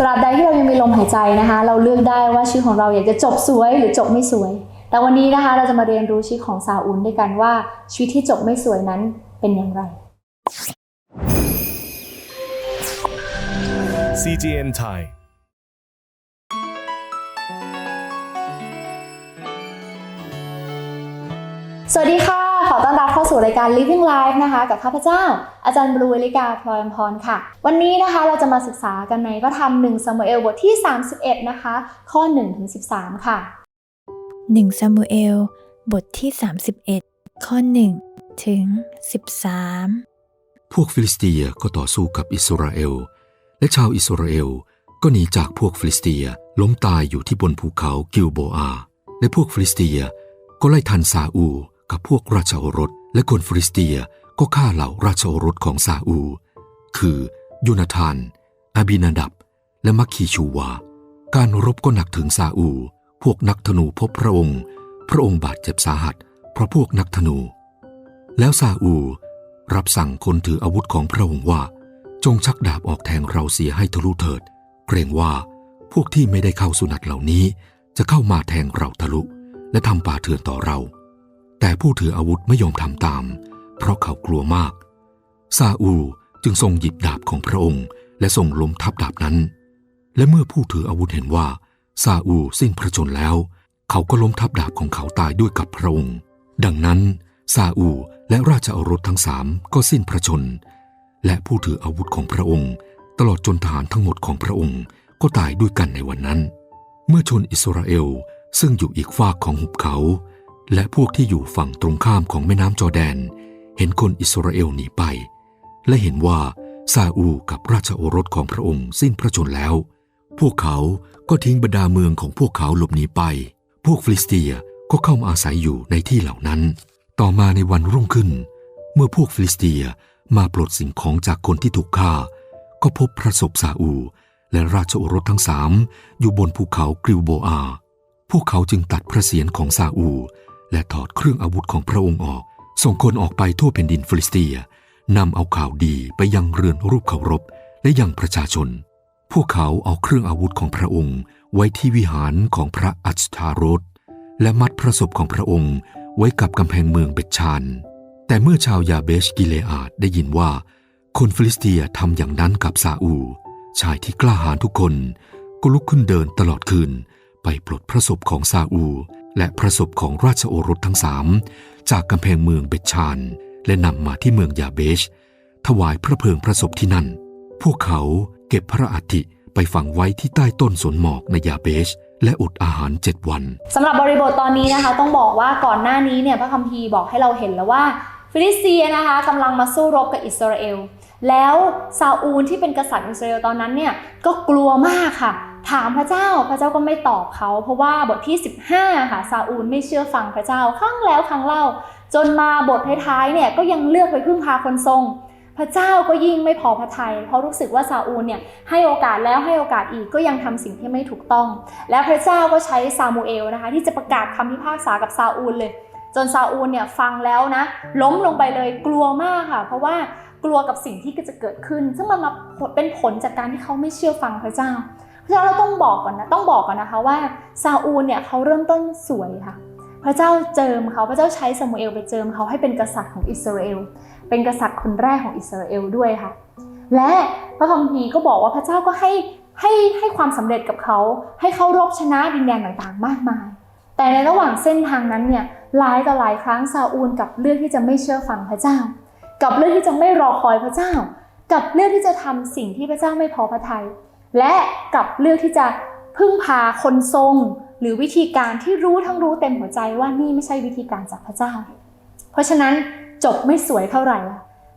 ตราบใดที่เรายังมีลมหายใจนะคะ เราเลือกได้ว่าชีวิตของเราอยากจะจบสวยหรือจบไม่สวย แต่วันนี้นะคะเราจะมาเรียนรู้ชีวิตของซาอุลด้วยกันว่าชีวิตที่จบไม่สวยนั้นเป็นอย่างไร CGN Thai สวัสดีค่ะ ขอต้อนรับเข้าสู่รายการ Living Life นะคะ กับข้าพเจ้า อาจารย์บลูเวลิกาพลอยอมพรค่ะ วันนี้นะคะเราจะมาศึกษากันในพระธรรม1ซามูเอลบทที่ 31 นะคะ ข้อ1ถึง13 ค่ะ1ซามูเอลบทที่ 31 ข้อ 1 ถึง 13 พวกฟิลิสเตียก็ต่อสู้กับอิสราเอล และชาวอิสราเอลก็หนีจากพวกฟิลิสเตียล้มตายอยู่ที่บนภูเขากิลโบอา และพวกฟิลิสเตียก็ไล่ทันซาอูล กับพวกราชโอรสและคนฟิลิสเตียก็ฆ่าเหล่าราชโอรสของซาอู คือโยนาธานอาบินาดับ และมัคคีชูวา การรบก็หนักถึงซาอู พวกนักธนูพบพระองค์ พระองค์บาดเจ็บสาหัส เพราะพวกนักธนู แล้วซาอูรับสั่งคนถืออาวุธของพระองค์ว่า จงชักดาบออกแทงเราเสียให้ทะลุเถิด เกรงว่าพวกที่ไม่ได้เข้าสุนัตเหล่านี้ จะเข้ามาแทงเราทะลุ และทำป่าเถื่อนต่อเรา แต่ผู้ถืออาวุธไม่ยอมทำตาม เพราะเขากลัวมาก ซาอูจึงทรงหยิบดาบของพระองค์ และทรงล้มทับดาบนั้น และเมื่อผู้ถืออาวุธเห็นว่าซาอูสิ้นพระชนแล้ว เขาก็ล้มทับดาบของเขาตายด้วยกับพระองค์ ดังนั้นซาอูและราชโอรสทั้งสามก็สิ้นพระชน และผู้ถืออาวุธของพระองค์ ตลอดจนทหารทั้งหมดของพระองค์ก็ตายด้วยกันในวันนั้น เมื่อชนอิสราเอลซึ่งอยู่อีกฝากของหุบเขา และพวกที่อยู่ฝั่งตรงข้ามของแม่น้ำจอแดน เห็นคนอิสราเอลหนีไป และเห็นว่าซาอูกับราชโอรสของพระองค์สิ้นพระชนแล้ว พวกเขาก็ทิ้งบรรดาเมืองของพวกเขาหลบหนีไป พวกฟิลิสเตียก็เข้ามาอาศัยอยู่ในที่เหล่านั้น ต่อมาในวันรุ่งขึ้น เมื่อพวกฟิลิสเตียมาปลดสิ่งของจากคนที่ถูกฆ่า ก็พบพระศพซาอู และราชโอรสทั้งสามอยู่บนภูเขากริวโบอา พวกเขาจึงตัดพระเศียรของซาอู และถอดเครื่องอาวุธของพระองค์ออก ส่งคนออกไปทั่วแผ่นดินฟิลิสเตียนำเอาข่าวดีไปยังเรือนรูปเคารพและยังประชาชน พวกเขาเอาเครื่องอาวุธของพระองค์ไว้ที่วิหารของพระอัชทารสและมัดพระศพของพระองค์ไว้กับกำแพงเมืองเบตชาน แต่เมื่อชาวยาเบชกิเลอาดได้ยินว่า คนฟิลิสเตียทำอย่างนั้นกับซาอู ชายที่กล้าหาญทุกคน ก็ลุกขึ้นเดินตลอดคืน ไปปลดพระศพของซาอู และพระศพของราชโอรสทั้งสามจากกำแพงเมืองเบชาน และนำมาที่เมืองยาเบช ถวายพระเพลิงพระศพที่นั่น พวกเขาเก็บพระอัฐิไปฝังไว้ที่ใต้ต้นสนหมอกในยาเบชและอดอาหารเจ็ดวันสำหรับบริบทตอนนี้นะคะ ต้องบอกว่าก่อนหน้านี้เนี่ยพระคัมภีร์บอกให้เราเห็นแล้วว่า ฟิลิสเตียนะคะกำลังมาสู้รบกับอิสราเอล แล้วซาอูลที่เป็นกษัตริย์อิสราเอลตอนนั้นเนี่ยก็กลัวมากค่ะ ถามพระเจ้าพระเจ้าก็ไม่ตอบเขา เพราะว่าบทที่ 15ค่ะซาอูลไม่เชื่อฟังพระเจ้าครั้งแล้วครั้งเล่า จนมาบทท้ายๆเนี่ยก็ยังเลือกไปพึ่งพาคนทรง พระเจ้าก็ยิ่งไม่พอพระทยัยเพราะรู้สึกว่าซาอูลเนี่ยให้โอกาสแล้วให้โอกาสอีกก็ยังทำสิ่งที่ไม่ถูกต้อง และพระเจ้าก็ใช้ซามูเอลนะคะ ที่จะประกาศคำพิพากษากับซาอูลเลยจนซาอูลเนี่ยฟังแล้วนะ ล้มลงไปเลยกลัวมากค่ะ เพราะว่ากลัวกับสิ่งที่จะเกิดขึ้น ซึ่งมันมาเป็นผลจากการที่เขาไม่เชื่อฟังพระเจ้า เพราะเราต้องบอกก่อนนะต้องบอกก่อนนะคะว่าซาอูลเนี่ยเขาเริ่มต้นสวยค่ะ พระเจ้าเจิมเขาพระเจ้าใช้ซามูเอลไปเจิมเขาให้เป็นกษัตริย์ของอิสราเอลเป็นกษัตริย์คนแรกของอิสราเอลด้วยค่ะ และพระคัมภีร์ก็บอกว่าพระเจ้าก็ให้ให้ให้ความสำเร็จกับเขาให้เขารบชนะดินแดนต่างๆ มากมาย แต่ในระหว่างเส้นทางนั้นเนี่ยหลายต่อหลายครั้งซาอูลกับเลือกที่จะไม่เชื่อฟังพระเจ้า กับเลือกที่จะไม่รอคอยพระเจ้า กับเลือกที่จะทำสิ่งที่พระเจ้าไม่พอพระทยัย และกับเลือกที่จะพึ่งพาคนทรง หรือวิธีการที่รู้ทั้งรู้เต็มหัวใจว่านี่ไม่ใช่วิธีการจากพระเจ้า เพราะฉะนั้นจบไม่สวยเท่าไหร่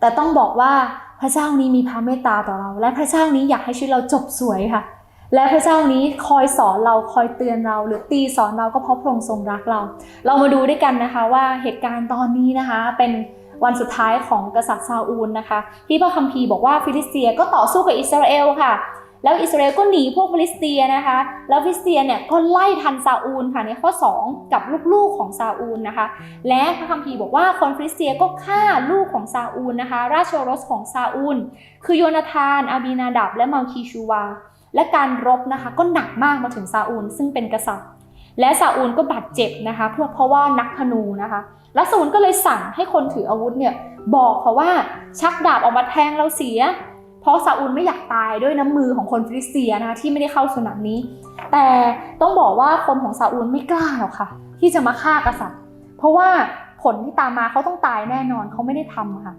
แต่ต้องบอกว่าพระเจ้านี้มีพระเมตตาต่อเรา และพระเจ้านี้อยากให้ชีวิตเราจบสวยค่ะ และพระเจ้านี้คอยสอนเราคอยเตือนเรา หรือตีสอนเราก็เพราะพระองค์ทรงรักเรา เรามาดูด้วยกันนะคะว่าเหตุการณ์ตอนนี้นะคะเป็นวันสุดท้ายของกษัตริย์ซาอูลนะคะ ที่พระคัมภีร์บอกว่าฟิลิสเตียก็ต่อสู้กับอิสราเอลค่ะ แล้วอิสราเอลก็หนีพวกฟิลิสเตียนะคะ แล้วฟิลิสเตียเนี่ยก็ไล่ทันซาอูลค่ะในข้อ 2 กับลูกๆของซาอูลนะคะ และพระคัมภีร์บอกว่าคนฟิลิสเตียก็ฆ่าลูกของซาอูลนะคะ ราชโอรสของซาอูล คือโยนาธาน อาบีนาดับ และมัลคีชูวา และการรบนะคะก็หนักมากมาถึงซาอูล ซึ่งเป็นกษัตริย์ และซาอูลก็บาดเจ็บนะคะเพื่อเพราะว่านักธนูนะคะและซาอูลก็เลยสั่งให้คนถืออาวุธเนี่ยบอกเขาว่าชักดาบออกมาแทงเราเสีย ราะซาอูลไม่อยากตายด้วยน้ำมือของคนฟิลิสเตียนะคะที่ไม่ได้เข้าสุนามนี้ แต่ต้องบอกว่าคนของซาอูลไม่กล้าหรอกค่ะ ที่จะมาฆ่ากษัตริย์ เพราะว่าผลที่ตามมาเขาต้องตายแน่นอนเขาไม่ได้ทำค่ะ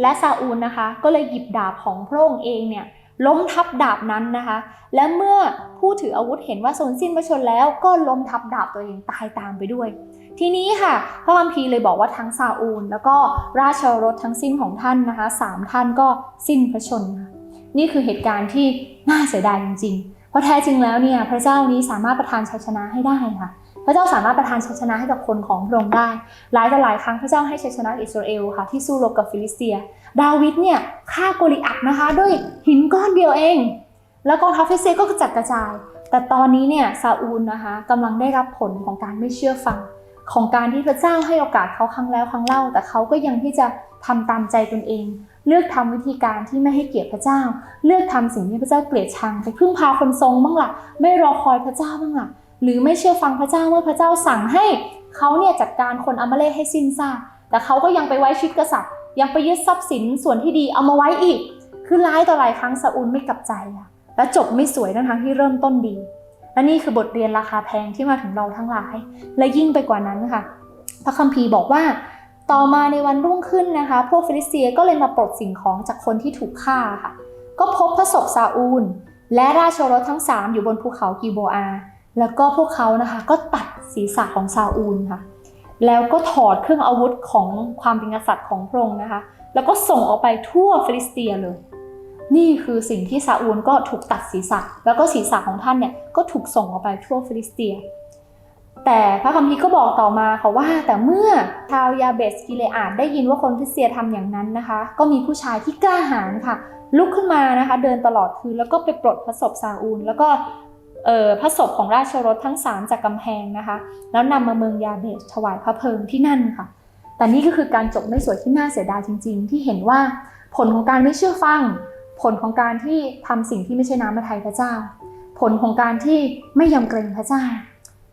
และซาอูลนะคะ ก็เลยหยิบดาบของพระองค์เองเนี่ยล้มทับดาบนั้นนะคะ และเมื่อผู้ถืออาวุธเห็นว่าสูญสิ้นพระชนแล้วก็ล้มทับดาบตัวเองตายตามไปด้วย ทีนี้ค่ะพระคัมภีร์เลยบอกว่าทั้งซาอูล แล้วก็ราชรสทั้งสิ้นของท่านนะคะสามท่านก็สิ้นพระชนค่ะนี่คือเหตุการณ์ที่น่าเสียดายจริงๆ เพราะแท้จริงแล้วเนี่ยพระเจ้านี้สามารถประทานชัยชนะให้ได้ค่ะ พระเจ้าสามารถประทานชัยชนะให้กับคนของพระองค์ได้ หลายต่อหลายครั้งพระเจ้าให้ชัยชนะอิสราเอลค่ะที่สู้รบกับฟิลิสเตีย ดาวิดเนี่ยฆ่าโกลิอัตนะคะ ด้วยหินก้อนเดียวเอง แล้วกองทัพฟิลิสเตียก็กระจัดกระจาย แต่ตอนนี้เนี่ยซาอูลนะคะกำลังได้รับผลของการไม่เชื่อฟัง ของการที่พระเจ้าให้โอกาสเขาครั้งแล้วครั้งเล่า แต่เขาก็ยังที่จะทำตามใจตนเอง เลือกทำวิธีการที่ไม่ให้เกียรติพระเจ้า เลือกทำสิ่งที่พระเจ้าเกลียดชังไปพึ่งพาคนทรงบ้างล่ะไม่รอคอยพระเจ้าบ้างล่ะหรือไม่เชื่อฟังพระเจ้าเมื่อพระเจ้าสั่งให้เขาเนี่ยจัดการคนอมาเลให้สิ้นซากแต่เขาก็ยังไปไว้ชีวิตกษัตริย์ ยังไปยึดทรัพย์สินส่วนที่ดีเอามาไว้อีก คือร้ายต่อหลายครั้งซาอูลไม่กลับใจค่ะและจบไม่สวยทั้งที่เริ่มต้นดี และนี่คือบทเรียนราคาแพงที่มาถึงเราทั้งหลาย และยิ่งไปกว่านั้นค่ะ พระคัมภีร์บอกว่า ต่อมาในวันรุ่งขึ้นนะคะ พวกฟิลิสเตียก็เลยมาปลดสิ่งของจากคนที่ถูกฆ่าค่ะ ก็พบพระศพซาอูล และราชโอรสทั้งสามอยู่บนภูเขากิโบอา แล้วก็พวกเขานะคะก็ตัดศีรษะของซาอูลค่ะ แล้วก็ถอดเครื่องอาวุธของความเป็นกษัตริย์ของพระองค์นะคะ แล้วก็ส่งออกไปทั่วฟิลิสเตียเลย นี่คือสิ่งที่ซาอูลก็ถูกตัดศีรษะ แล้วก็ศีรษะของท่านเนี่ยก็ถูกส่งออกไปทั่วฟิลิสเตีย แต่พระคัมภีร์ก็บอกต่อมาค่ะว่า แต่เมื่อชาวยาเบสกิเลอาดได้ยินว่าคนฟิลิสเตียทำอย่างนั้นนะคะ ก็มีผู้ชายที่กล้าหาญค่ะ ลุกขึ้นมานะคะ เดินตลอดคืนแล้วก็ไปปลดพระศพซาอูล แล้วก็เออพระศพของราชรสทั้งสามจากกำแพงนะคะ แล้วนำมาเมืองยาเบสถวายพระเพลิงที่นั่นค่ะ แต่นี่ก็คือการจบไม่สวยที่น่าเสียดายจริง ๆ ที่เห็นว่าผลของการไม่เชื่อฟัง ผลของการที่ทำสิ่งที่ไม่ใช่น้ำพระทัยพระเจ้า ผลของการที่ไม่ยำเกรงพระเจ้า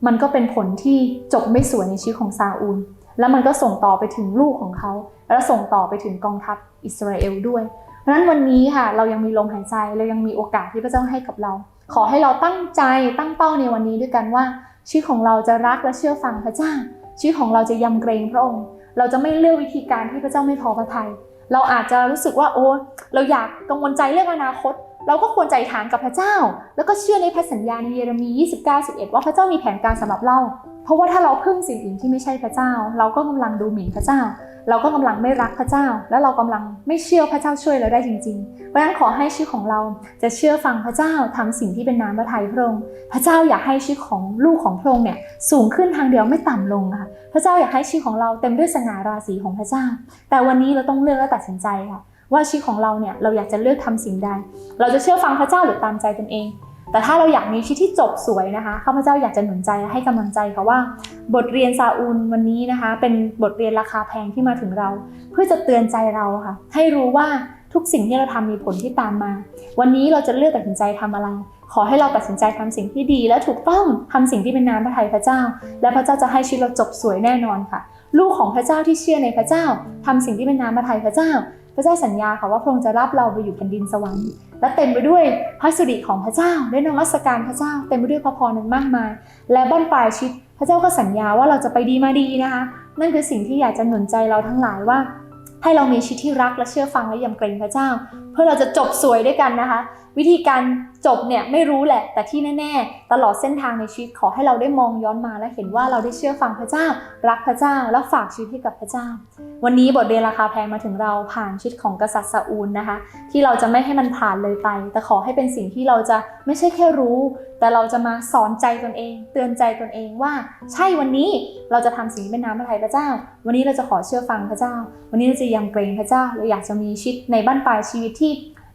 มันก็เป็นผลที่จบไม่สวยในชีวิตของซาอูล แล้วมันก็ส่งต่อไปถึงลูกของเขา แล้วส่งต่อไปถึงกองทัพอิสราเอลด้วยเพราะฉะนั้นวันนี้ค่ะเรายังมีลมหายใจเรายังมีโอกาสที่พระเจ้าให้กับเรา ขอให้เราตั้งใจตั้งเป้าในวันนี้ด้วยกันว่าชีวิตของเราจะรักและเชื่อฟังพระเจ้าชีวิตของเราจะยำเกรงพระองค์ เราจะไม่เลือกวิธีการที่พระเจ้าไม่พอพระทัย เราอาจจะรู้สึกว่าโอ้เราอยากกังวลใจเรื่องอนาคต เราก็ควรใจฐานกับพระเจ้า แล้วก็เชื่อในพระสัญญาในเยเรมี 29 11 ว่าพระเจ้ามีแผนการสำหรับเรา เพราะว่าถ้าเราพึ่งสิ่งอื่นที่ไม่ใช่พระเจ้า เราก็กำลังดูหมิ่นพระเจ้า เราก็กำลังไม่รักพระเจ้า และเรากำลังไม่เชื่อพระเจ้าช่วยเราได้จริง ๆ เพราะฉะนั้นขอให้ชีวิตของเราจะเชื่อฟังพระเจ้าทำสิ่งที่เป็นน้ำพระทัยพระองค์ พระเจ้าอยากให้ชีวิตของลูกของพระองค์เนี่ยสูงขึ้นทางเดียวไม่ต่ำลงค่ะ พระเจ้าอยากให้ชีวิตของเราเต็มด้วยสง่าราศีของพระเจ้า แต่วันนี้เราต้องเลือกและตัดสินใจค่ะว่าชีวิตของเราเนี่ยเราอยากจะเลือกทำสิ่งใด เราจะเชื่อฟังพระเจ้าหรือตามใจตนเอง แต่ถ้าเราอยากมีชีวิตที่จบสวยนะคะข้าพเจ้าอยากจะหนุนใจและให้กำลังใจค่ะว่า บทเรียนซาอูลวันนี้นะคะ เป็นบทเรียนราคาแพงที่มาถึงเรา เพื่อจะเตือนใจเราค่ะ ให้รู้ว่าทุกสิ่งที่เราทำมีผลที่ตามมา วันนี้เราจะเลือกตัดสินใจทำอะไร ขอให้เราตัดสินใจทำสิ่งที่ดี และถูกต้องทำสิ่งที่เป็นน้ำพระทัยพระเจ้า และพระเจ้าจะให้ชีวิตเราจบสวยแน่นอนค่ะ ลูกของพระเจ้าที่เชื่อในพระเจ้าทำสิ่งที่เป็นน้ำพระทัยพระเจ้า ระเจ้าสัญญาค่ะว่าพระองค์จะรับเราไปอยู่แผ่นดินสวรรค์และเต็มไปด้วยพระสิริของพระเจ้าด้นมัสการพระเจ้า เต็มไปด้วยพระพรนั้นมากมาย และบ้านปลายชีวิตพระเจ้าก็สัญญาว่าเราจะไปดีมาดีนะคะนั่นคือสิ่งที่อยากจะหนุนใจเราทั้งหลายว่า ให้เรามีชีวิตที่รักและเชื่อฟังและยำเกรงพระเจ้า เพื่อเราจะจบสวยด้วยกันนะคะ วิธีการจบเนี่ยไม่รู้แหละ แต่ที่แน่ๆ ตลอดเส้นทางในชีวิตขอให้เราได้มองย้อนมาและเห็นว่าเราได้เชื่อฟังพระเจ้า รักพระเจ้า และฝากชีวิตให้กับพระเจ้า วันนี้บทเรียนราคาแพงมาถึงเราผ่านชีวิตของกษัตริย์ซาอูลนะคะ ที่เราจะไม่ให้มันผ่านเลยไป แต่ขอให้เป็นสิ่งที่เราจะไม่ใช่แค่รู้ แต่เราจะมาสอนใจตนเอง เตือนใจตนเองว่า ใช่วันนี้เราจะทำสิ่งที่เป็นน้ำพระทัยพระเจ้า วันนี้เราจะขอเชื่อฟังพระเจ้า วันนี้เราจะยำเกรงพระเจ้าเราอยากจะมีชีวิตในบ้านปลายชีวิตที่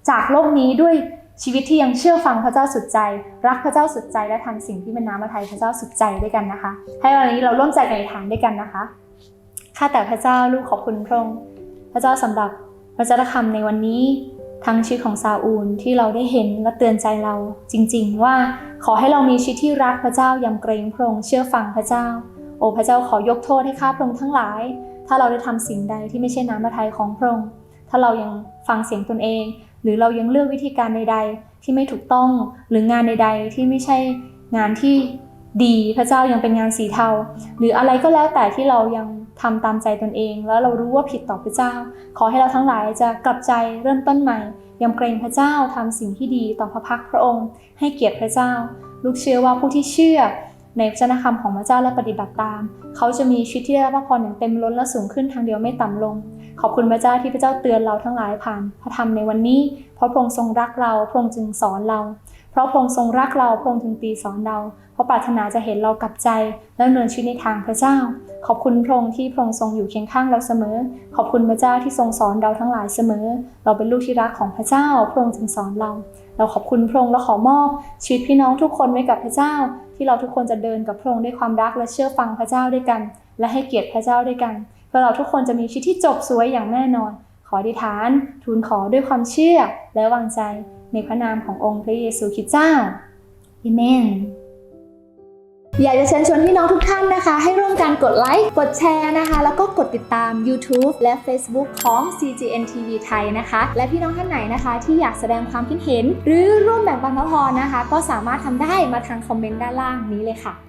จากโลกนี้ด้วย ชีวิตที่ยังเชื่อฟังพระเจ้าสุดใจ รักพระเจ้าสุดใจและทำสิ่งที่เป็นน้ำพระทัยพระเจ้าสุดใจด้วยกันนะคะ ให้วันนี้เราร่วมใจกันในทานด้วยกันนะคะข้าแต่พระเจ้าลูกขอบคุณพระองค์พระเจ้าสำหรับพระเจ้าคำในวันนี้ทั้งชีวิตของซาอูลที่เราได้เห็นและเตือนใจเราจริง ๆ ว่าขอให้เรามีชีวิตที่รักพระเจ้ายำเกรงพระองค์เชื่อฟังพระเจ้า โอ้พระเจ้าขอยกโทษให้ข้าพระองค์ทั้งหลาย ถ้าเราได้ทำสิ่งใดที่ไม่ใช่น้ำพระทัยของพระองค์ถ้าเรายังฟังเสียงตนเอง หรือเรายังเลือกวิธีการใด ๆ ที่ไม่ถูกต้องหรืองานใด ๆ ที่ไม่ใช่งานที่ดีพระเจ้ายังเป็นงานสีเทา หรืออะไรก็แล้วแต่ที่เรายังทำตามใจตนเอง แล้วเรารู้ว่าผิดต่อพระเจ้า ขอให้เราทั้งหลายจะกลับใจเริ่มต้นใหม่ยำเกรงพระเจ้าทำสิ่งที่ดีต่อพระพักพระองค์ ให้เกียรติพระเจ้า ลูกเชื่อว่าผู้ที่เชื่อ ในพระเจ้าคำของพระเจ้าและปฏิบัติตาม เขาจะมีชีวิตที่ได้รับพระพรอย่างเต็มล้นและสูงขึ้นทางเดียวไม่ต่ำลง ขอบคุณพระเจ้าที่พระเจ้าเตือนเราทั้งหลายผ่านพระธรรมในวันนี้ เพราะพระองค์ทรงรักเราพระองค์จึงสอนเรา เพราะพระองค์ทรงรักเราพระองค์ถึงตีสอนเรา เพราะปรารถนาจะเห็นเรากลับใจ และเนินชีวิตในทางพระเจ้า ขอบคุณพระองค์ที่พระองค์ทรงอยู่เคียงข้างเราเสมอ ขอบคุณพระเจ้าที่ทรงสอนเราทั้งหลายเสมอ เราเป็นลูกที่รักของพระเจ้า พระองค์จึงสอนเรา เราขอบคุณพระองค์และขอมอบชีวิตพี่น้องทุกคนไว้กับพระเจ้า ที่เราทุกคนจะเดินกับพระองค์ด้วยความรักและเชื่อฟังพระเจ้าด้วยกัน และให้เกียรติพระเจ้าด้วยกันเพื่อเราทุกคนจะมีชีวิตที่จบสวยอย่างแน่นอน ขออธิษฐาน ทูลขอด้วยความเชื่อและวางใจในพระนามขององค์พระเยซูคริสต์เจ้าอเมน อยากจะเชิญชวนพี่น้องทุกท่านนะคะ ให้ร่วมกันกดไลค์ กดแชร์นะคะ แล้วก็กดติดตาม YouTube และ Facebook ของ CGN TV ไทยนะคะ และพี่น้องท่านไหนนะคะ ที่อยากแสดงความคิดเห็น หรือร่วมแบ่งปันพระพรนะคะ ก็สามารถทำได้มาทางคอมเมนต์ด้านล่างนี้เลยค่ะ